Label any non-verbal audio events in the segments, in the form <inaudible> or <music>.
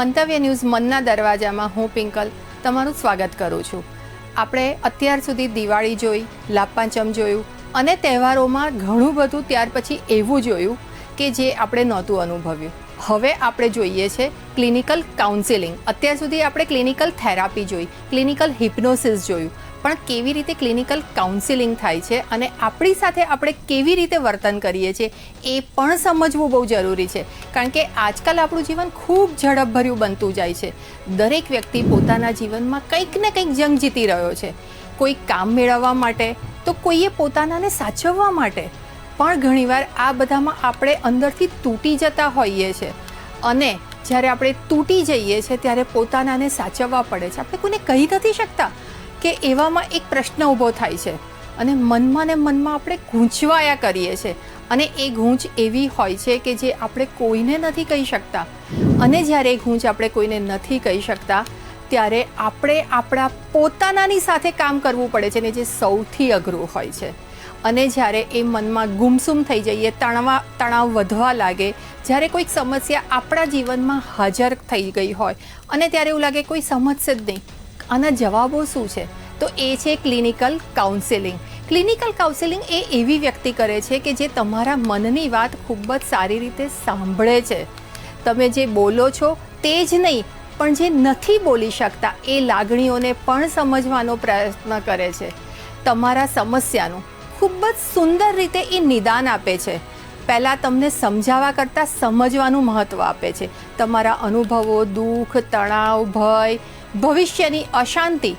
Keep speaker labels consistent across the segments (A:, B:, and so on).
A: મંતવ્ય ન્યૂઝ મનના દરવાજામાં હું પિંકલ તમારું સ્વાગત કરું છું. આપણે અત્યાર સુધી દિવાળી જોઈ, લાપાંચમ જોયું અને તહેવારોમાં ઘણું બધું ત્યાર પછી એવું જોયું કે જે આપણે નહોતું અનુભવ્યું. હવે આપણે જોઈએ છે ક્લિનિકલ કાઉન્સિલિંગ. અત્યાર સુધી આપણે ક્લિનિકલ થેરાપી જોઈ, ક્લિનિકલ હિપ્નોસિસ જોયું પણ કેવી રીતે ક્લિનિકલ કાઉન્સિલિંગ થાય છે અને આપણી સાથે આપણે કેવી રીતે વર્તન કરીએ છીએ એ પણ સમજવું બહુ જરૂરી છે. કારણ કે આજકાલ આપણું જીવન ખૂબ ઝડપભર્યું બનતું જાય છે. દરેક વ્યક્તિ પોતાના જીવનમાં કંઈક ને કંઈક જંગ જીતી રહ્યો છે. કોઈ કામ મેળવવા માટે, તો કોઈએ પોતાનાને સાચવવા માટે. પણ ઘણીવાર આ બધામાં આપણે અંદરથી તૂટી જતા હોઈએ છીએ અને જ્યારે આપણે તૂટી જઈએ છીએ ત્યારે પોતાનાને સાચવવા પડે છે. આપણે કોઈને કહી નથી શકતા. કે એવામાં એક પ્રશ્ન ઊભો થાય છે. અને મનમાં ને મનમાં આપણે ગૂંચવાયા કરીએ છીએ. અને એ ગૂંચ એવી હોય છે કે જે આપણે કોઈને નથી કહી શકતા. અને જ્યારે એ ગૂંચ આપણે કોઈને નથી કહી શકતા, ત્યારે આપણે આપણા પોતાનાની સાથે કામ કરવું પડે છે ને જે સૌથી અઘરું હોય છે. અને જ્યારે એ મનમાં ગુમસુમ થઈ જઈએ, તણવા, તણાવ વધવા લાગે, જ્યારે કોઈક સમસ્યા આપણા જીવનમાં હાજર થઈ ગઈ હોય, અને ત્યારે એવું લાગે કોઈ સમજશે જ નહીં. આના જવાબો શું છે? તો એ છે ક્લિનિકલ કાઉન્સેલિંગ ક્લિનિકલ કાઉન્સેલિંગ એ એવી વ્યક્તિ કરે છે કે જે તમારા મનની વાત ખૂબ જ સારી રીતે સાંભળે છે. તમે જે બોલો છો તે જ નહીં, પણ જે નથી બોલી શકતા એ લાગણીઓને પણ સમજવાનો પ્રયત્ન કરે છે. તમારા સમસ્યાનું ખૂબ જ સુંદર રીતે એ નિદાન આપે છે. પહેલાં તમને સમજાવવા કરતાં સમજવાનું મહત્ત્વ આપે છે. તમારા અનુભવો, દુઃખ, તણાવ, ભય ભવિષ્યની અશાંતિ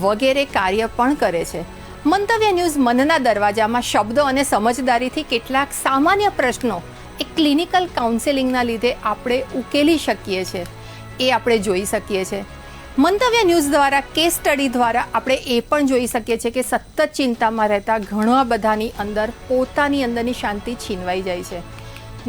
A: વગેરે કાર્ય પણ કરે છે. મંતવ્ય ન્યૂઝ મનના દરવાજામાં શબ્દો અને સમજદારીથી કેટલાક સામાન્ય પ્રશ્નો એ ક્લિનિકલ કાઉન્સેલિંગના લીધે આપણે ઉકેલી શકીએ છીએ એ આપણે જોઈ શકીએ છીએ મંતવ્ય ન્યૂઝ દ્વારા, કેસ સ્ટડી દ્વારા આપણે એ પણ જોઈ શકીએ છીએ કે સતત ચિંતામાં રહેતા ઘણા બધાની અંદર પોતાની અંદરની શાંતિ છીનવાઈ જાય છે.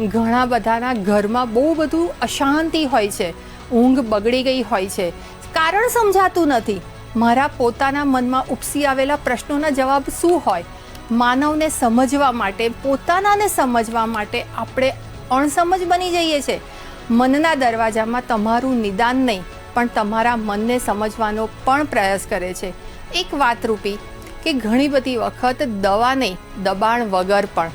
A: ઘણા બધાના ઘરમાં બહુ બધું અશાંતિ હોય છે. ઊંઘ બગડી ગઈ હોય છે. કારણ સમજાતું નથી. મારા પોતાના મનમાં ઉપસી આવેલા પ્રશ્નોના જવાબ શું હોય? માનવને સમજવા માટે, પોતાનાને સમજવા માટે આપણે અણસમજ બની જઈએ છીએ મનના દરવાજામાં તમારું નિદાન નહીં, પણ તમારા મનને સમજવાનો પણ પ્રયાસ કરે છે. એક વાતરૂપી કે ઘણી બધી વખત દવા નહીં, દબાણ વગર પણ.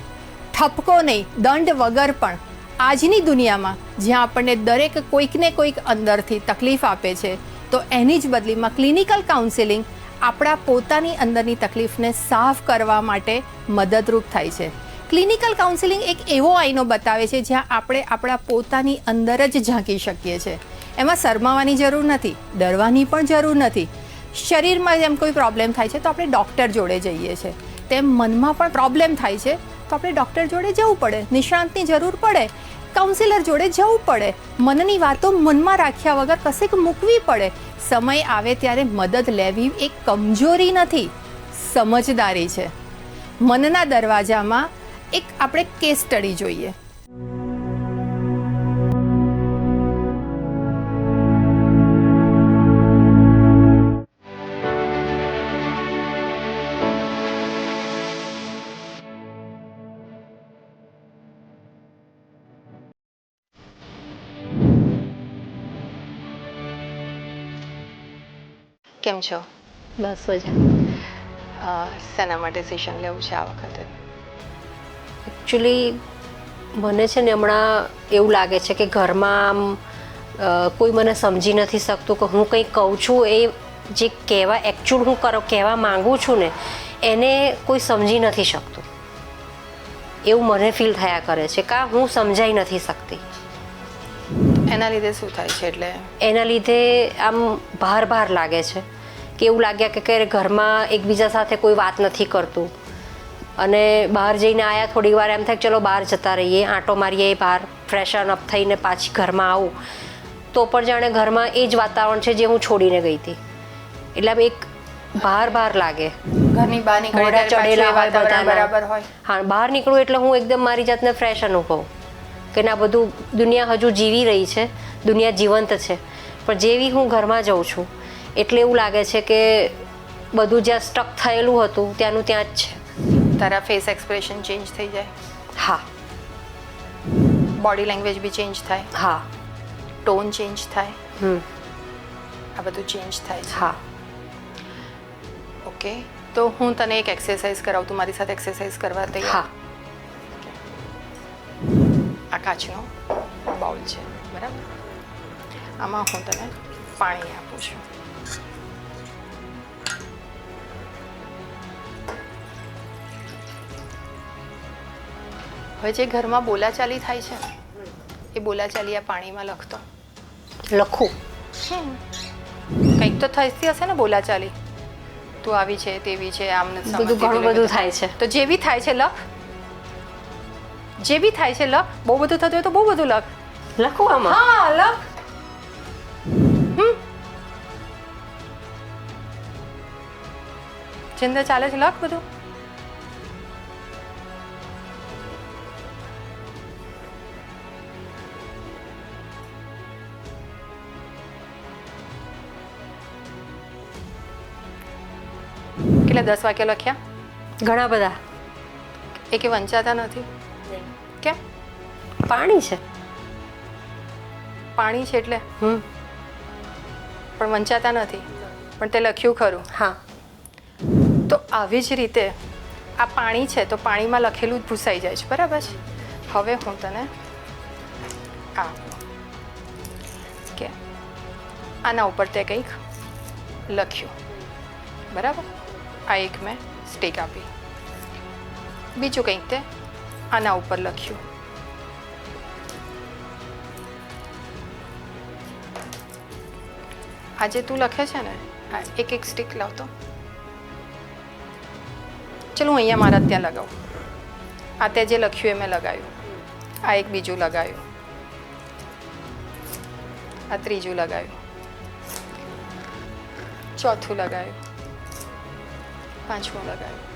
A: ઠપકો નહીં, દંડ વગર પણ. આજની દુનિયામાં જ્યાં આપણને દરેક કોઈકને કોઈક અંદરથી તકલીફ આપે છે તો એની જ બદલીમાં ક્લિનિકલ કાઉન્સેલિંગ આપણા પોતાની અંદરની તકલીફને સાફ કરવા માટે મદદરૂપ થાય છે. ક્લિનિકલ કાઉન્સેલિંગ એક એવો આઈનો બતાવે છે જ્યાં આપણે આપણા પોતાની અંદર જ ઝાંકી શકીએ છીએ. એમાં શરમાવાની જરૂર નથી, ડરવાની પણ જરૂર નથી. શરીરમાં જેમ કોઈ પ્રોબ્લેમ થાય છે તો આપણે ડૉક્ટર જોડે જઈએ છીએ. તેમ મનમાં પણ પ્રોબ્લેમ થાય છે તો આપણે ડૉક્ટર જોડે જવું પડે, નિષ્ણાંતની જરૂર પડે. કાઉન્સિલર જોડે જવું પડે. મનની વાતો મનમાં રાખ્યા વગર કશેક મૂકવી પડે. સમય આવે ત્યારે મદદ લેવી એક કમજોરી નથી. સમજદારી છે. મનના દરવાજામાં એક આપણે કેસ સ્ટડી જોઈએ. કેમ છો?
B: બસ મજા.
A: શેના માટે સેશન લેવું છે આ વખતે?
B: એકચ્યુઅલી મને છે ને હમણાં એવું લાગે છે કે ઘરમાં આમ કોઈ મને સમજી નથી શકતું કે હું કંઈ કહું છું એ જે કહેવા એકચ્યુઅલ હું કરો કહેવા માંગુ છું ને એને કોઈ સમજી નથી શકતું. એવું મને ફીલ થયા કરે છે કાં હું સમજાઈ નથી શકતી.
A: એના લીધે શું થાય છે એટલે?
B: એના લીધે આમ ભાર ભાર લાગે છે. કે એવું લાગ્યા કે ક્યારે ઘરમાં એકબીજા સાથે કોઈ વાત નથી કરતું. અને બહાર જઈને આવ્યા થોડી વાર એમ થાય કે ચલો બહાર જતા રહીએ આંટો મારીએ બહાર ફ્રેશન અપ થઈને પાછી ઘરમાં આવું. તો પણ જાણે ઘરમાં એ જ વાતાવરણ છે જે હું છોડીને ગઈ હતી. એટલે એક ભાર ભાર લાગે.
A: ઘરની બહાર નીકળે
B: ચડેલા હોય
A: વાતાવરણ બરાબર હોય.
B: હા બહાર નીકળું એટલે હું એકદમ મારી જાતને ફ્રેશ અનુભવ કે ના બધું દુનિયા હજુ જીવી રહી છે દુનિયા જીવંત છે. પણ જેવી હું ઘરમાં જઉં છું એટલે એવું લાગે છે કે બધું જ્યાં સ્ટક થયેલું હતું ત્યાંનું ત્યાં જ છે.
A: તારા ફેસ એક્સપ્રેશન ચેન્જ થઈ જાય.
B: હા.
A: બોડી લેંગ્વેજ બી ચેન્જ થાય.
B: હા.
A: ટોન ચેન્જ થાય.
B: હમ.
A: આ બધું ચેન્જ થાય છે.
B: હા.
A: ઓકે તો હું તને એક એક્સરસાઇઝ કરાવું. તું મારી સાથે એક્સરસાઇઝ કરવા
B: હા.
A: તૈયાર આ કાચનો બાઉલ છે. બરાબર? આમાં હું તને પાણી આપું છું. હવે જે ઘરમાં બોલાચાલી થાય છે એ બોલાચાલી આ પાણીમાં લખતો.
B: લખું?
A: કંઈક તો થતી હશે ને બોલાચાલી. તું આવી છે તેવી છે આમ
B: બધું ઘણું બધું થાય છે.
A: તો જે બી થાય છે લખ. જે બી થાય છે લખ. બહુ બધું થતું હોય તો બહુ બધું લખ.
B: લખું આમાં?
A: હા લખ. જે ચાલે છે લખ બધું. કેટલા દસ વાક્ય લખ્યા?
B: ઘણા બધા.
A: એ કે વંચાતા નથી? કેમ?
B: પાણી છે.
A: પાણી છે એટલે?
B: હમ.
A: પણ વંચાતા નથી? પણ તે લખ્યું ખરું?
B: હા.
A: તો આવી જ રીતે આ પાણી છે તો પાણીમાં લખેલું જ ભૂસાઈ જાય છે બરાબર છે? હવે હું તને આ કે આના ઉપર તે કંઈક લખ્યું. બરાબર? આ એક મેં સ્ટેક આપી બીજું કંઈક તે આના ઉપર લખ્યું આજે તું લખે છે ને આ એક એક સ્ટીક લાવતો ચલો હું અહીંયા મારા ત્યાં લગાવું આ તે જે લખ્યું એ મેં લગાવ્યું આ એક બીજું લગાવ્યું આ ત્રીજું લગાવ્યું ચોથું લગાવ્યું પાંચમું લગાવ્યું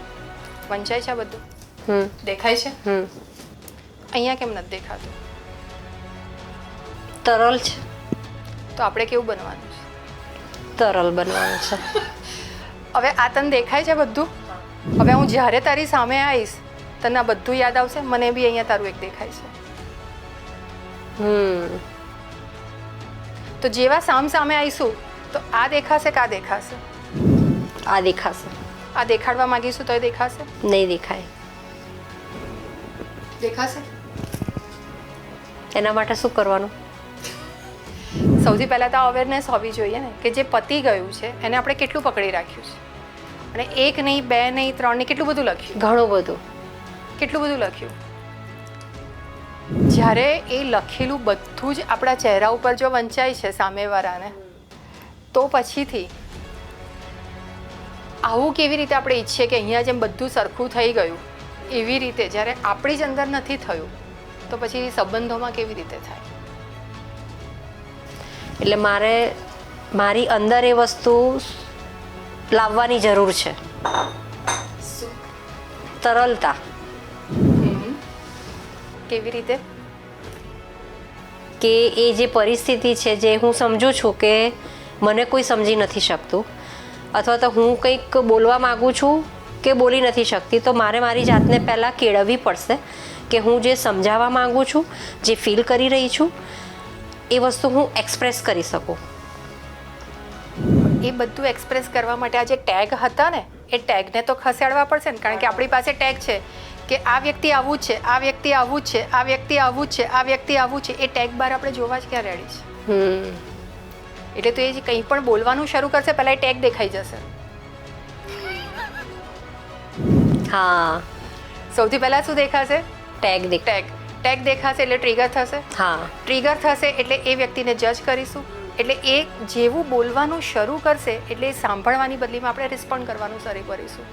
A: વંચાય છે બધું?
B: હમ.
A: દેખાય છે?
B: હમ.
A: અહીંયા કેમ નથી દેખાતું?
B: તરલ છે.
A: તો આપણે કેવું બનવાનું છે?
B: તરલ બનવાનું છે. <laughs>
A: હવે આ તને દેખાય છે બધું? હવે હું જ્યારે તારી સામે આવીશ તને આ બધું યાદ આવશે? મને બી અહીંયા તારું એક દેખાય છે.
B: હમ.
A: તો જેવા સામ સામે આવીશું તો આ દેખાશે કે આ દેખાશે?
B: આ દેખાશે.
A: આ દેખાડવા માંગીશું તો દેખાશે?
B: નહીં દેખાય.
A: દેખાશે?
B: એના માટે શું કરવાનું?
A: સૌથી પહેલાં તો અવેરનેસ હોવી જોઈએ ને કે જે પતી ગયું છે એને આપણે કેટલું પકડી રાખ્યું છે? અને એક નહીં બે નહીં ત્રણ નહીં કેટલું બધું લખ્યું?
B: ઘણું બધું.
A: કેટલું બધું લખ્યું? જ્યારે એ લખેલું બધું જ આપણા ચહેરા ઉપર જો વંચાય છે સામેવાળાને તો પછીથી આવું કેવી રીતે આપણે ઈચ્છીએ કે અહીંયા જેમ બધું સરખું થઈ ગયું એવી રીતે જ્યારે આપણી જ અંદર નથી થયું તો પછી સંબંધોમાં કેવી રીતે થાય?
B: એટલે મારે મારી અંદર એ વસ્તુ લાવવાની જરૂર છે. તરલતા.
A: કેવી રીતે?
B: કે એ જે પરિસ્થિતિ છે જે હું સમજુ છું કે મને કોઈ સમજી નથી શકતું અથવા તો હું કંઈક બોલવા માગું છું કે બોલી નથી શકતી તો મારે મારી જાતને પહેલાં કેળવવી પડશે કે હું જે સમજાવવા માગું છું જે ફીલ કરી રહી છું એ વસ્તુ હું એક્સપ્રેસ કરી શકું.
A: એ બધું એક્સપ્રેસ કરવા માટે આ જે ટેગ હતા ને એ ટેગને તો ખસેડવા પડશે ને કારણ કે આપણી પાસે ટેગ છે કે આ વ્યક્તિ આવું જ છે આ વ્યક્તિ આવું જ છે આ વ્યક્તિ આવું જ છે આ વ્યક્તિ આવું છે એ ટેગ બાર આપણે જોવા જ ક્યાં રેડી છે?
B: હમ.
A: એટલે તો એ જે કંઈ પણ બોલવાનું શરૂ કરશે પહેલાં એ ટેગ દેખાઈ જશે.
B: હા.
A: સૌથી પહેલાં શું દેખાશે?
B: ટેગ દેખ
A: ટેગ. ટેગ દેખાશે એટલે ટ્રિગર થશે.
B: હા.
A: ટ્રિગર થશે એટલે એ વ્યક્તિને જજ કરીશું. એટલે એ જેવું બોલવાનું શરૂ કરશે એટલે એ સાંભળવાની બદલીમાં આપણે રિસ્પોન્ડ કરવાનું શરૂ કરીશું.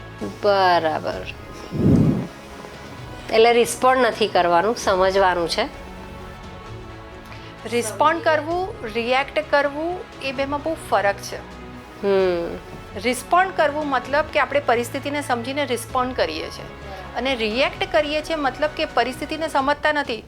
B: બરાબર. એટલે રિસ્પોન્ડ નથી કરવાનું સમજવાનું છે.
A: રિસ્પોન્ડ કરવું રિએક્ટ કરવું એ બેમાં બહુ ફરક છે.
B: હમ.
A: રિસ્પોન્ડ કરવું મતલબ કે આપણે પરિસ્થિતિને સમજીને રિસ્પોન્ડ કરીએ છીએ. અને રિએક્ટ કરીએ છીએ મતલબ કે પરિસ્થિતિને સમજતા નથી.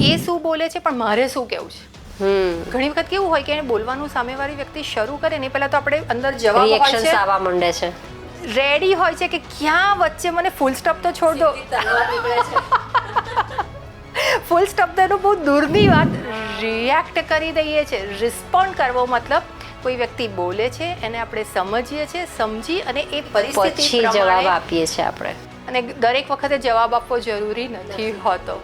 A: એ શું બોલે છે પણ મારે શું કહેવું છે?
B: હમ.
A: ઘણી વખત કેવું હોય કે એને બોલવાનું સામેવાળી વ્યક્તિ શરૂ કરે ને પહેલાં તો આપણે અંદર જવાબ હોય
B: આવવા માંડે છે.
A: રેડી હોય છે કે ક્યાં વચ્ચે મને ફૂલ સ્ટોપ તો છોડ દો. ફૂલ સ્ટોપ તો એનું બહુ દૂરની વાત. રિએક્ટ કરી દઈએ છીએ રિસ્પોન્ડ કરવો મતલબ કોઈ વ્યક્તિ બોલે છે એને આપણે સમજીએ છીએ સમજી અને એ પરિસ્થિતિ
B: જવાબ આપીએ છીએ આપણે.
A: અને દરેક વખતે જવાબ આપવો જરૂરી નથી હોતો.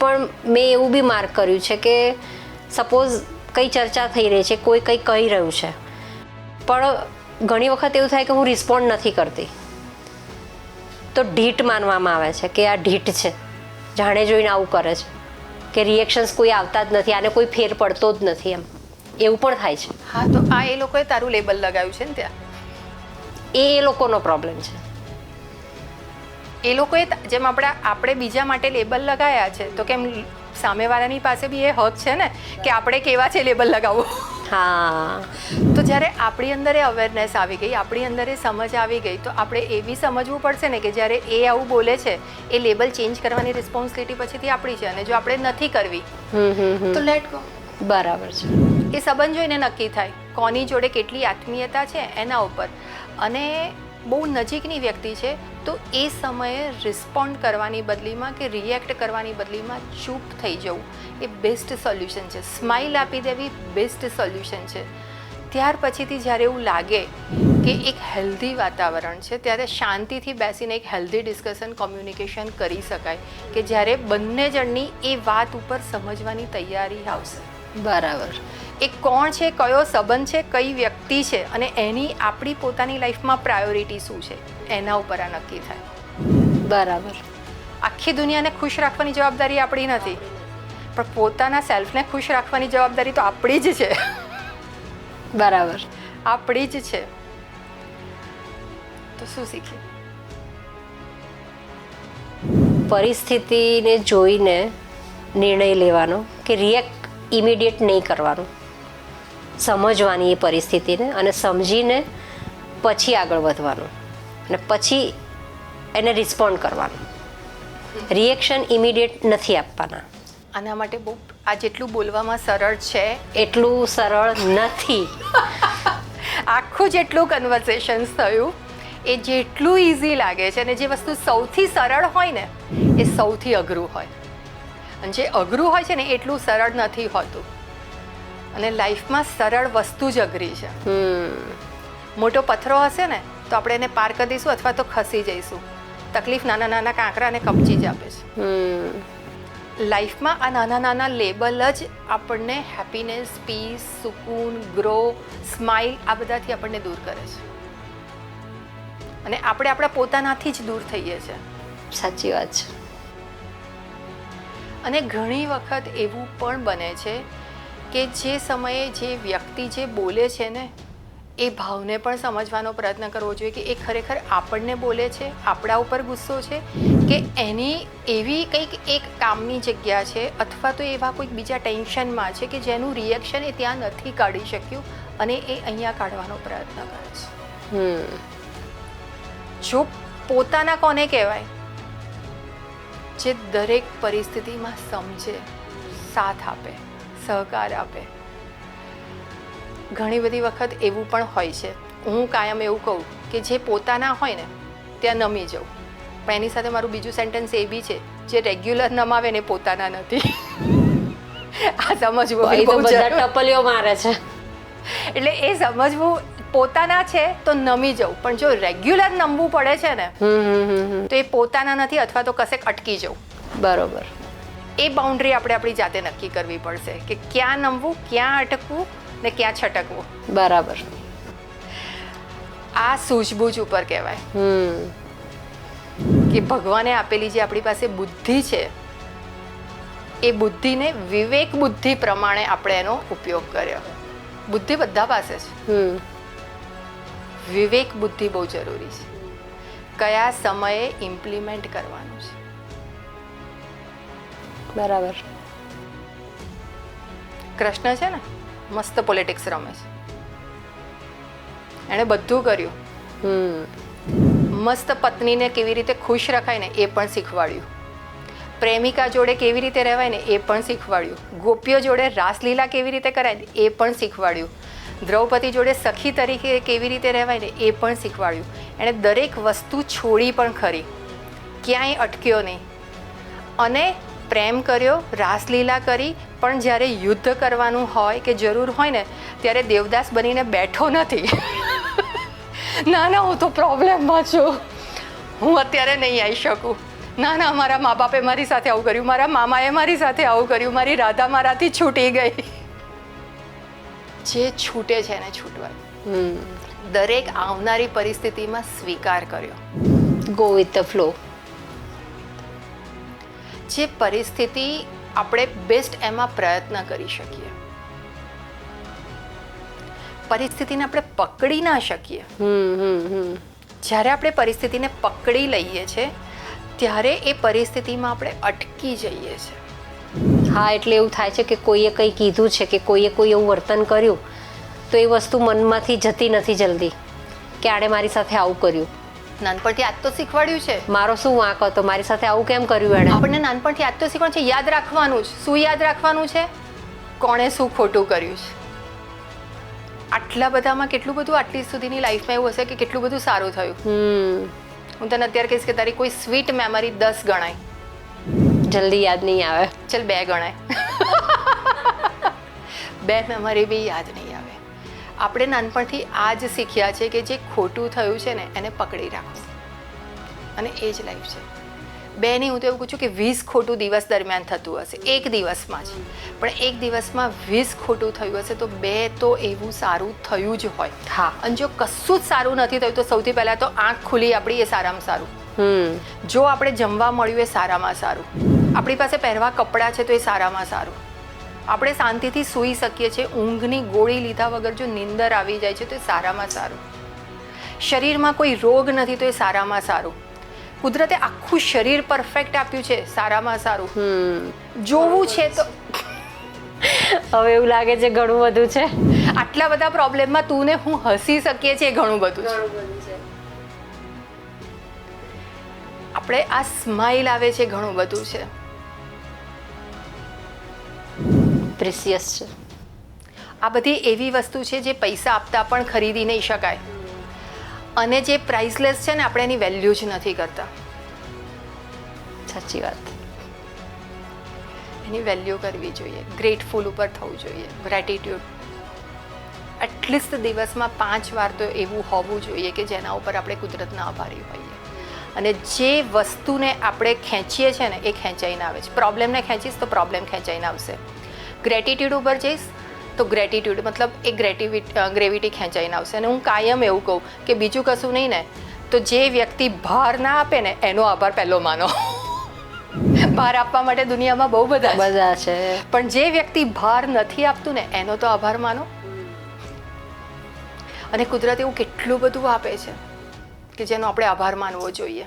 B: પણ મેં એવું બી માર્ક કર્યું છે કે સપોઝ કઈ ચર્ચા થઈ રહી છે કોઈ કંઈ કહી રહ્યું છે. પણ ઘણી વખત એવું થાય કે હું રિસ્પોન્ડ નથી કરતી. તો ઢીટ માનવામાં આવે છે કે આ ઢીટ છે. જાણે જોઈને આવું કરે છે. કે રિએક્શન્સ કોઈ આવતા જ નથી આને કોઈ ફેર પડતો જ નથી એમ. એવું પણ થાય છે.
A: હા તો આ એ લોકોએ તારું લેબલ લગાવ્યું છે ને ત્યાં?
B: એ એ લોકોનો પ્રોબ્લેમ છે.
A: એ લોકોએ જેમ આપણે આપણે બીજા માટે લેબલ લગાવ્યા છે તો કેમ સામેવાળાની પાસે બી એ હક છે ને કે આપણે કેવા છે લેબલ લગાવવું.
B: હા.
A: તો જ્યારે આપણી અંદર એ અવેરનેસ આવી ગઈ આપણી અંદર એ સમજ આવી ગઈ તો આપણે એ બી સમજવું પડશે ને કે જ્યારે એ આવું બોલે છે એ લેબલ ચેન્જ કરવાની રિસ્પોન્સિબિલિટી પછીથી આપણી છે અને જો આપણે નથી કરવી તો લેટ ગો
B: બરાબર છે.
A: એ સંબંધ જોઈને નક્કી થાય કોની જોડે કેટલી આત્મીયતા છે એના ઉપર. અને બહુ નજીકની વ્યક્તિ છે, તો એ સમયે રિસ્પોન્ડ કરવાની બદલીમાં કે રિએક્ટ કરવાની બદલીમાં ચૂપ થઈ જવું એ બેસ્ટ સોલ્યુશન છે. સ્માઇલ આપી દેવી બેસ્ટ સોલ્યુશન છે. ત્યાર પછીથી જ્યારે એવું લાગે કે એક હેલ્ધી વાતાવરણ છે, ત્યારે શાંતિથી બેસીને એક હેલ્ધી ડિસ્કશન કોમ્યુનિકેશન કરી શકાય કે જ્યારે બંને જણની એ વાત ઉપર સમજવાની તૈયારી આવશે.
B: બરાબર.
A: એ કોણ છે કયો સંબંધ છે કઈ વ્યક્તિ છે અને એની આપણી પોતાની લાઈફમાં પ્રાયોરિટી શું છે એના ઉપર આ નક્કી થાય.
B: બરાબર.
A: આખી દુનિયાને ખુશ રાખવાની જવાબદારી આપણી નથી. પણ પોતાના સેલ્ફને ખુશ રાખવાની જવાબદારી તો આપણી જ છે.
B: બરાબર.
A: આપણી જ છે. તો શું શીખી
B: પરિસ્થિતિને જોઈને નિર્ણય લેવાનો કે રિએક્ટ ઇમિડિયેટ નહીં કરવાનું. સમજવાની એ પરિસ્થિતિને અને સમજીને પછી આગળ વધવાનું. અને પછી એને રિસ્પોન્ડ કરવાનું. રિએક્શન ઇમિડિયેટ નથી આપવાના.
A: આના માટે બહુ આ જેટલું બોલવામાં સરળ છે.
B: એટલું સરળ નથી. <laughs>
A: આખું જેટલું કન્વર્સેશન્સ થયું એ જેટલું ઇઝી લાગે છે અને જે વસ્તુ સૌથી સરળ હોય ને એ સૌથી અઘરું હોય. અને જે અઘરું હોય છે ને એટલું સરળ નથી હોતું. અને લાઈફમાં સરળ વસ્તુ જ અઘરી છે. મોટો પથ્થરો હશે ને તો આપણે એને પાર કરી દઈશું અથવા તો ખસી જઈશું. તકલીફ નાના નાના કાંકરાને કપચી જ આપે છે.
B: હમ.
A: લાઈફમાં આ નાના નાના લેબલ જ આપણને હેપીનેસ પીસ સુકૂન ગ્રો સ્માઇલ આ બધાથી આપણને દૂર કરે છે. અને આપણે આપણા પોતાનાથી જ દૂર થઈએ છીએ
B: સાચી વાત છે.
A: અને ઘણી વખત એવું પણ બને છે કે જે સમયે જે વ્યક્તિ જે બોલે છે ને એ ભાવને પણ સમજવાનો પ્રયત્ન કરવો જોઈએ કે એ ખરેખર આપણને બોલે છે આપણા ઉપર ગુસ્સો છે કે એની એવી કંઈક એક કામની જગ્યા છે અથવા તો એવા કોઈક બીજા ટેન્શનમાં છે કે જેનું રિએક્શન એ ત્યાં નથી કાઢી શક્યું અને એ અહીંયા કાઢવાનો પ્રયત્ન કરે છે. જો પોતાના કોને કહેવાય? જે દરેક પરિસ્થિતિમાં સમજે સાથ આપે સહકાર આપે. ઘણી બધી વખત એવું પણ હોય છે. હું કાયમ એવું કહું કે જે પોતાના હોય ને ત્યાં નમી જાઉં પણ એની સાથે મારું બીજું સેન્ટેન્સ એ બી છે જે રેગ્યુલર નમાવે ને પોતાના નથી. <laughs> આ સમજવું.
B: ટપલીઓ મારે છે.
A: એટલે એ સમજવું પોતાના છે તો નમી જવું. પણ જો રેગ્યુલર નમવું પડે છે ને
B: હમ હમ હમ હમ.
A: તો એ પોતાના નથી અથવા તો કશેક અટકી જવું.
B: બરોબર.
A: એ બાઉન્ડ્રી આપણે આપણી જાતે નક્કી કરવી પડશે કે ક્યાં નમવું ક્યાં અટકવું ને ક્યાં છટકવું.
B: બરાબર.
A: આ સૂઝબૂઝ ઉપર કહેવાય. કે ભગવાને આપેલી જે આપણી પાસે બુદ્ધિ છે એ બુદ્ધિને વિવેક બુદ્ધિ પ્રમાણે આપણે એનો ઉપયોગ કર્યો. બુદ્ધિ બધા પાસે છે.
B: હમ.
A: વિવેક બુદ્ધિ બહુ જરૂરી છે. કયા સમયે ઇમ્પ્લિમેન્ટ કરવાનું છે?
B: બરાબર.
A: કૃષ્ણ છે ને મસ્ત પોલિટિક્સ રમે છે. એણે બધું કર્યું. મસ્ત પત્નીને કેવી રીતે ખુશ રખાય ને એ પણ શીખવાડ્યું. પ્રેમિકા જોડે કેવી રીતે રહેવાય ને એ પણ શીખવાડ્યું. ગોપીઓ જોડે રાસલીલા કેવી રીતે કરાય એ પણ શીખવાડ્યું. દ્રૌપદી જોડે સખી તરીકે કેવી રીતે રહેવાય ને એ પણ શીખવાડ્યું. એણે દરેક વસ્તુ છોડી પણ ખરી. ક્યાંય અટક્યો નહીં. અને પ્રેમ કર્યો, રાસલીલા કરી, પણ જ્યારે યુદ્ધ કરવાનું હોય કે જરૂર હોય ને, ત્યારે દેવદાસ બનીને બેઠો નથી. <laughs> ના ના, હું તો પ્રોબ્લેમમાં છું. હું અત્યારે નહીં આવી શકું. ના ના, મારા મા બાપે મારી સાથે આવું કર્યું, મારા મામાએ મારી સાથે આવું કર્યું, મારી રાધા મારાથી છૂટી ગઈ. જે છૂટે છે એને છૂટવાય દરેક આવનારી પરિસ્થિતિમાં સ્વીકાર કર્યો.
B: ગો વિથ ધ ફ્લો
A: જે પરિસ્થિતિ આપણે બેસ્ટ એમાં પ્રયત્ન કરી શકીએ. પરિસ્થિતિને આપણે પકડી ના શકીએ. જ્યારે આપણે પરિસ્થિતિને પકડી લઈએ છીએ ત્યારે એ પરિસ્થિતિમાં આપણે અટકી જઈએ છીએ
B: હા એટલે એવું થાય છે કે કોઈએ કંઈ કીધું છે કે કોઈએ કોઈ એવું વર્તન કર્યું તો એ વસ્તુ મનમાંથી જતી નથી જલ્દી કે આણે મારી સાથે આવું કર્યું.
A: નાનપણથી આજ તો શીખવાડ્યું છે.
B: મારો શું વાંક હતો? મારી સાથે આવું કેમ કર્યું એણે?
A: આપણને નાનપણથી આજ તો શીખવાડ્યું છે. યાદ રાખવાનું જ. શું યાદ રાખવાનું છે? કોણે શું ખોટું કર્યું છે? આટલા બધામાં કેટલું બધું આટલી સુધીની લાઈફમાં એવું હશે કે કેટલું બધું સારું થયું.
B: હમ.
A: હું તને અત્યારે કહીશ કે તારી કોઈ સ્વીટ મેમરી દસ ગણાય.
B: જલ્દી યાદ નહીં આવે.
A: ચલ બે ગણાય. બે મેમરી બી યાદ નહીં આવે. આપણે નાનપણથી આ જ શીખ્યા છે કે જે ખોટું થયું છે ને એને પકડી રાખો. અને એ જ લાઈફ છે. બે નહીં હું તો એવું પૂછું કે વીસ ખોટું દિવસ દરમિયાન થતું હશે. એક દિવસમાં જ. પણ એક દિવસમાં વીસ ખોટું થયું હશે તો બે તો એવું સારું થયું જ હોય.
B: હા.
A: અને જો કશું જ સારું નથી થયું તો સૌથી પહેલાં તો આંખ ખુલી આપણી એ સારામાં સારું.
B: હમ.
A: જો આપણે જમવા મળ્યું એ સારામાં સારું. આપણી પાસે પહેરવા કપડાં છે તો એ સારામાં સારું. આપણે શાંતિથી સૂઈ શકીએ છીએ ઊંઘની ગોળી લીધા વગર જો નીંદર આવી જાય છે તો એ સારામાં સારું. શરીરમાં કોઈ રોગ નથી તો એ સારામાં સારું. કુદરતે આખું શરીર પરફેક્ટ આપ્યું છે સારામાં સારું. જોવું છે તો
B: હવે એવું લાગે છે ઘણું બધું છે.
A: આટલા બધા પ્રોબ્લેમમાં તું ને હું હસી શકીએ છીએ ઘણું બધું છે. આપણે આ સ્માઇલ આવે છે ઘણું બધું છે.
B: પ્રિસિયસ છે.
A: આ બધી એવી વસ્તુ છે જે પૈસા આપતા પણ ખરીદી નહીં શકાય. અને જે પ્રાઇસલેસ છે ને, આપણે એની વેલ્યુ જ નથી કરતા.
B: સાચી વાત.
A: એની વેલ્યુ કરવી જોઈએ. ગ્રેટફુલ ઉપર થવું જોઈએ. ગ્રેટિટ્યૂડ એટલીસ્ટ દિવસમાં પાંચ વાર તો એવું હોવું જોઈએ કે જેના ઉપર આપણે કુદરતના આભારી હોઈએ. અને જે વસ્તુને આપણે ખેંચીએ છીએ ને, એ ખેંચાઈને આવે છે. પ્રોબ્લેમને ખેંચીશ તો પ્રોબ્લેમ ખેંચાઈને આવશે. ગ્રેટિટ્યૂડ ઉપર જઈશ તો ગ્રેટિટ્યૂડ મતલબ એ ગ્રેટિવિ ગ્રેવિટી ખેંચાઈને આવશે. અને હું કાયમ એવું કહું કે બીજું કશું નહીં ને તો જે વ્યક્તિ ભાર ના આપે ને એનો આભાર પહેલો માનો. ભાર આપવા માટે દુનિયામાં બહુ બધા.
B: બધા છે.
A: પણ જે વ્યક્તિ ભાર નથી આપતું ને એનો તો આભાર માનો. અને કુદરત એવું કેટલું બધું આપે છે કે જેનો આપણે આભાર માનવો જોઈએ.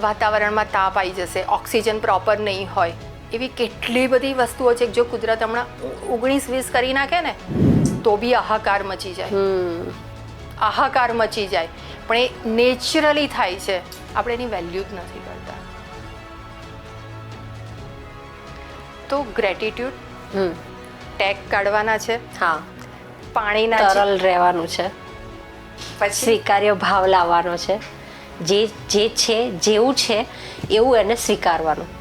A: વાતાવરણમાં તાપ આવી જશે ઓક્સિજન પ્રોપર નહીં હોય. એવી કેટલી બધી વસ્તુઓ છે જો કુદરત હમણાં ઓગણીસ વીસ કરી નાખે ને તો બી હાહાકાર મચી જાય.
B: હમ.
A: હાહાકાર મચી જાય. પણ એ નેચરલી થાય છે. આપણે એની વેલ્યુ જ નથી કરતા. તો ગ્રેટિટ્યુડ
B: હમ.
A: ટેગ કાઢવાના છે.
B: હા.
A: પાણીના.
B: તરલ રહેવાનું છે.
A: પછી?
B: સ્વીકાર્ય ભાવ લાવવાનો છે. જે જે છે જેવું છે એવું એને સ્વીકારવાનું.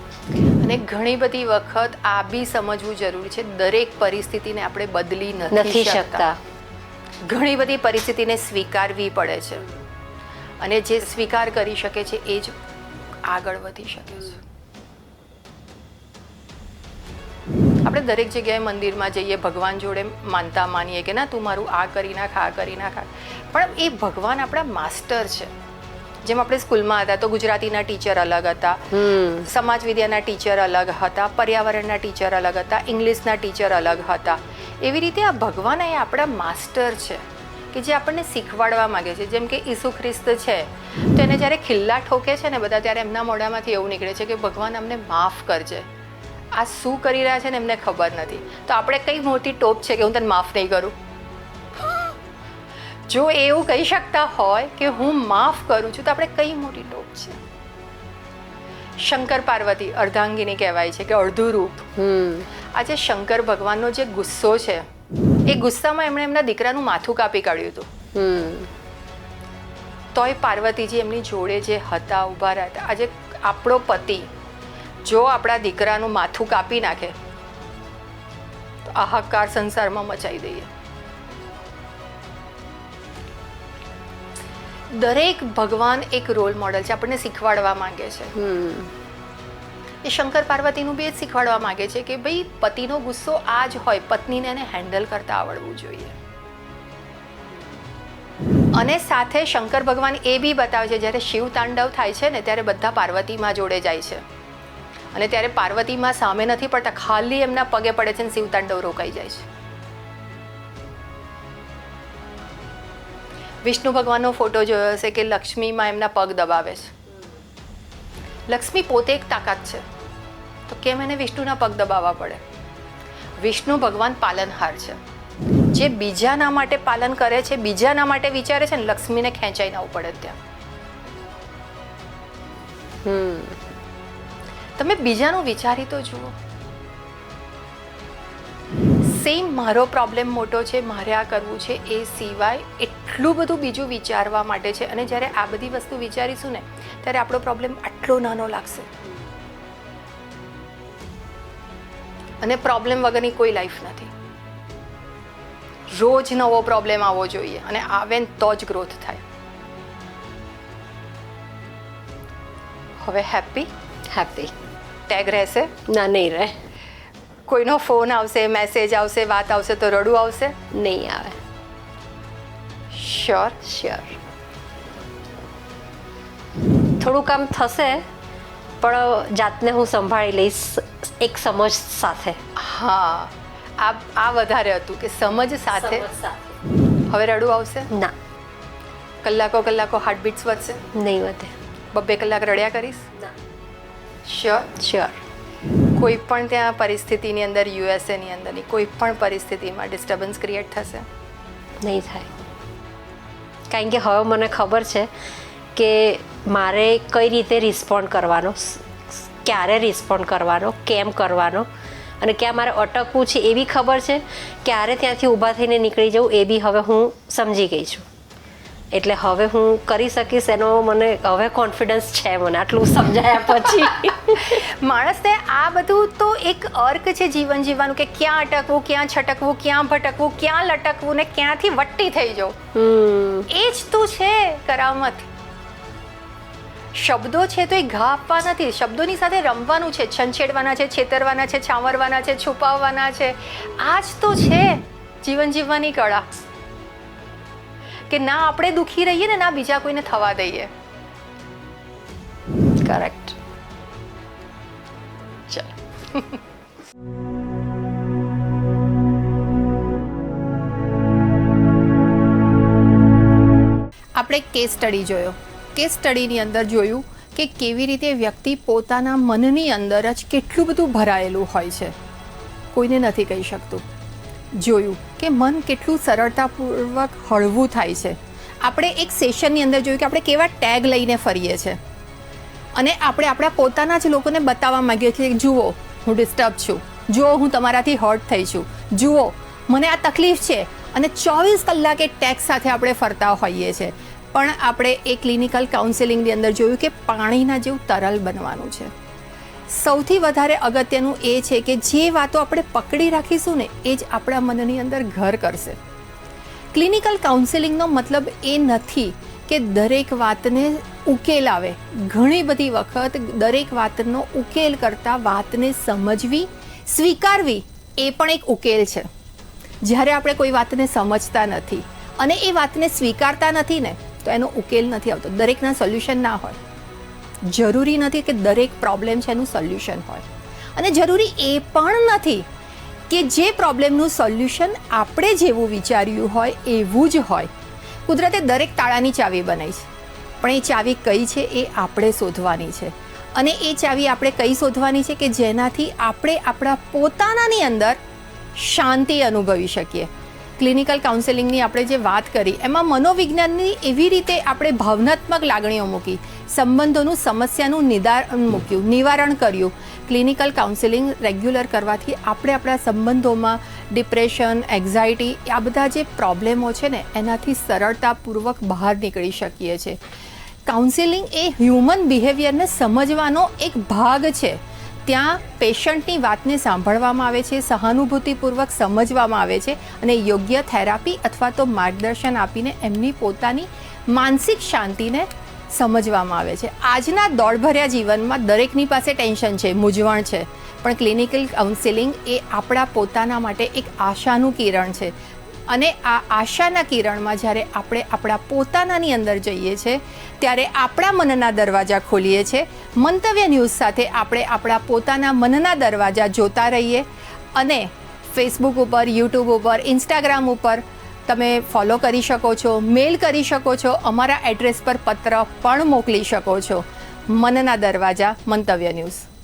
A: અને ઘણી બધી વખત આ બી સમજવું જરૂરી છે દરેક પરિસ્થિતિને આપણે બદલી
B: નથી
A: શકતા. ઘણી બધી પરિસ્થિતિને સ્વીકારવી પડે છે. અને જે સ્વીકાર કરી શકે છે એ જ આગળ વધી શકે છે. આપણે દરેક જગ્યાએ મંદિરમાં જઈએ ભગવાન જોડે માનતા માનીએ કે ના તું મારું આ કરી નાખ આ કરી નાખ પણ એ ભગવાન આપણા માસ્ટર છે. જેમ આપણે સ્કૂલમાં હતા તો ગુજરાતીના ટીચર અલગ હતા. સમાજ વિદ્યાના ટીચર અલગ હતા પર્યાવરણના ટીચર અલગ હતા ઇંગ્લિશના ટીચર અલગ હતા. એવી રીતે આ ભગવાન એ આપણા માસ્ટર છે કે જે આપણને શીખવાડવા માંગે છે. જેમ કે ઈસુ ખ્રિસ્ત છે તો એને જ્યારે ખિલ્લા ઠોકે છે ને બધા ત્યારે એમના મોઢામાંથી એવું નીકળે છે કે ભગવાન અમને માફ કરજે. આ શું કરી રહ્યા છે ને એમને ખબર નથી. તો આપણે કઈ મોટી ટોપ છે કે હું તને માફ નહીં કરું? જો એવું કહી શકતા હોય કે હું માફ કરું છું તો આપણે કઈ મોટી ટોપ છે? શંકર પાર્વતી અર્ધાંગીની કહેવાય છે કે અડધું રૂપ
B: હમ
A: આજે શંકર ભગવાનનો જે ગુસ્સો છે એ ગુસ્સામાં એમણે એમના દીકરાનું માથું કાપી કાઢ્યું હતું. તોય પાર્વતીજી એમની જોડે જે હતા ઊભા રહ્યા હતા આજે આપણો પતિ જો આપણા દીકરાનું માથું કાપી નાખે તો આહાકાર સંસારમાં મચાઈ દઈએ. દરેક ભગવાન એક રોલ મોડલ છે આપણને શીખવાડવા માંગે છે.
B: હમ.
A: એ શંકર પાર્વતીનું બી એ જ શીખવાડવા માંગે છે કે ભાઈ પતિનો ગુસ્સો આ જ હોય પત્નીને એને હેન્ડલ કરતા આવડવું જોઈએ. અને સાથે શંકર ભગવાન એ બી બતાવે છે જ્યારે શિવ તાંડવ થાય છે ને ત્યારે બધા પાર્વતીમાં જોડે જાય છે. અને ત્યારે પાર્વતીમાં સામે નથી પડતા ખાલી એમના પગે પડે છે અને શિવ તાંડવ રોકાઈ જાય છે. વિષ્ણુ ભગવાનનો ફોટો જોયો હશે કે લક્ષ્મીમાં એમના પગ દબાવે છે. લક્ષ્મી પોતે એક તાકાત છે. તો કેમ એને વિષ્ણુના પગ દબાવવા પડે? વિષ્ણુ ભગવાન પાલનહાર છે. જે બીજાના માટે પાલન કરે છે, બીજાના માટે વિચારે છે ને લક્ષ્મીને ખેંચાઈ ના પડે ત્યાં. તમે બીજાનું વિચારી તો જુઓ. સેમ મારો પ્રોબ્લેમ મોટો છે મારે આ કરવું છે એ સિવાય એટલું બધું બીજું વિચારવા માટે છે. અને જ્યારે આ બધી વસ્તુ વિચારીશું ને ત્યારે આપણો પ્રોબ્લેમ આટલો નાનો લાગશે. અને પ્રોબ્લેમ વગરની કોઈ લાઈફ નથી. રોજ નવો પ્રોબ્લેમ આવવો જોઈએ અને આવે ને તો જ ગ્રોથ થાય. હવે હેપી
B: હેપી
A: ટેગ રહેશે?
B: ના નહીં રહે.
A: કોઈનો ફોન આવશે મેસેજ આવશે વાત આવશે તો રડવું આવશે?
B: નહીં આવે.
A: શ્યોર
B: શ્યોર થોડું કામ થશે પણ જાતને હું સંભાળી લઈશ એક સમજ સાથે.
A: હા. આ આ વધારે હતું કે સમજ સાથે. હવે રડવું આવશે?
B: ના.
A: કલાકો કલાકો હાર્ટબીટ્સ વધશે?
B: નહીં વધે.
A: બબ્બે કલાક રડ્યા કરીશ? શ્યોર
B: શ્યોર
A: કોઈ પણ ત્યાં પરિસ્થિતિની અંદર યુએસએની અંદરની કોઈ પણ પરિસ્થિતિમાં ડિસ્ટર્બન્સ ક્રિએટ થશે?
B: નહીં થાય. કારણ કે હવે મને ખબર છે કે મારે કઈ રીતે રિસ્પોન્ડ કરવાનો ક્યારે રિસ્પોન્ડ કરવાનો, કેમ કરવાનો, અને ક્યાં મારે અટકવું છે એ બી ખબર છે. ક્યારે ત્યાંથી ઊભા થઈને નીકળી જવું એ બી હવે હું સમજી ગઈ છું. એટલે હવે હું કરી શકીશ એનો મને હવે કોન્ફિડન્સ છે મને આટલું સમજાયા પછી. <laughs>
A: માણસને આ બધું તો એક અર્ક છે જીવન જીવવાનું કે ક્યાં અટકવું ક્યાં છટકવું ક્યાં ભટકવું ક્યાં લટકવું ને ક્યાંથી વટ્ટી થઈ જવું એ જ તો છે કરામત. શબ્દો છે તો એ ઘા આપવા નથી શબ્દોની સાથે રમવાનું છે છંછેડવાના છે છેતરવાના છે છાવરવાના છે છુપાવવાના છે. આ જ તો છે જીવન જીવવાની કળા. કે ના આપણે દુખી રહીએ ને ના બીજા કોઈને થવા દઈએ.
B: કરેક્ટ
A: ચલો. <laughs> આપણે કેસ સ્ટડી જોયો. કેસ સ્ટડીની અંદર જોયું કે કેવી રીતે વ્યક્તિ પોતાના મનની અંદર જ કેટલું બધું ભરાયેલું હોય છે. કોઈને નથી કહી શકતું. જોયું કે મન કેટલું સરળતાપૂર્વક હળવું થાય છે. આપણે એક સેશનની અંદર જોયું કે આપણે કેવા ટેગ લઈને ફરીએ છીએ અને આપણે આપણા પોતાના જ લોકોને બતાવવા માગીએ છીએ જુઓ, હું ડિસ્ટર્બ છું. જુઓ, હું તમારાથી હર્ટ થઈ છું. જુઓ, મને આ તકલીફ છે. અને ચોવીસ કલાકે ટેક્સ સાથે આપણે ફરતા હોઈએ છીએ પણ આપણે એ ક્લિનિકલ કાઉન્સેલિંગની અંદર જોયું કે પાણીના જેવું તરલ બનવાનું છે. સૌથી વધારે અગત્યનું એ છે કે જે વાતો આપણે પકડી રાખીશું ને, એ જ આપણા મનની અંદર ઘર કરશે. ક્લિનિકલ કાઉન્સેલિંગનો મતલબ એ નથી કે દરેક વાતને ઉકેલ આવે. ઘણી બધી વખત દરેક વાતનો ઉકેલ કરતાં વાતને સમજવી, સ્વીકારવી એ પણ એક ઉકેલ છે. જ્યારે આપણે કોઈ વાતને સમજતા નથી અને એ વાતને સ્વીકારતા નથી ને, તો એનો ઉકેલ નથી આવતો. દરેકના સોલ્યુશન ના હોય. જરૂરી નથી કે દરેક પ્રોબ્લેમ છે એનું સોલ્યુશન હોય. અને જરૂરી એ પણ નથી કે જે પ્રોબ્લેમનું સોલ્યુશન આપણે જેવું વિચાર્યું હોય, એવું જ હોય. કુદરતે દરેક તાળાની ચાવી બનાવી છે. પણ એ ચાવી કઈ છે એ આપણે શોધવાની છે. અને એ ચાવી આપણે કઈ શોધવાની છે કે જેનાથી આપણે આપણા પોતાનાની અંદર શાંતિ અનુભવી શકીએ. ક્લિનિકલ કાઉન્સેલિંગની આપણે જે વાત કરી, એમાં મનોવિજ્ઞાનની એવી રીતે આપણે ભાવનાત્મક લાગણીઓ મૂકી સંબંધોનું, સમસ્યાનું નિદાન મૂક્યું, નિવારણ કર્યું. ક્લિનિકલ કાઉન્સેલિંગ રેગ્યુલર કરવાથી આપણે આપણા સંબંધોમાં ડિપ્રેશન એન્ઝાયટી આ બધા જે પ્રોબ્લેમો છે ને, એનાથી સરળતાપૂર્વક બહાર નીકળી શકીએ છીએ. કાઉન્સેલિંગ એ હ્યુમન બિહેવિયરને સમજવાનો એક ભાગ છે. ત્યાં પેશન્ટની વાતને સાંભળવામાં આવે છે, સહાનુભૂતિપૂર્વક સમજવામાં આવે છે અને યોગ્ય થેરાપી અથવા તો માર્ગદર્શન આપીને એમની પોતાની માનસિક શાંતિને સમજવામાં આવે છે. આજના દોડભર્યા જીવનમાં દરેકની પાસે ટેન્શન છે, મૂંઝવણ છે. પણ ક્લિનિકલ કાઉન્સિલિંગ એ આપણા પોતાના માટે એક આશાનું કિરણ છે. અને આ આશાના કિરણમાં જ્યારે આપણે આપણા પોતાનાની અંદર જઈએ છીએ ત્યારે આપણા મનના દરવાજા ખોલીએ છીએ મંતવ્ય ન્યૂઝ સાથે આપણે આપણા પોતાના મનના દરવાજા જોતા રહીએ. અને ફેસબુક ઉપર યુટ્યુબ ઉપર ઇન્સ્ટાગ્રામ ઉપર તમે ફોલો કરી શકો છો મેલ કરી શકો છો, અમારા એડ્રેસ પર પત્ર પણ મોકલી શકો છો. મનના દરવાજા, મંતવ્ય ન્યૂઝ.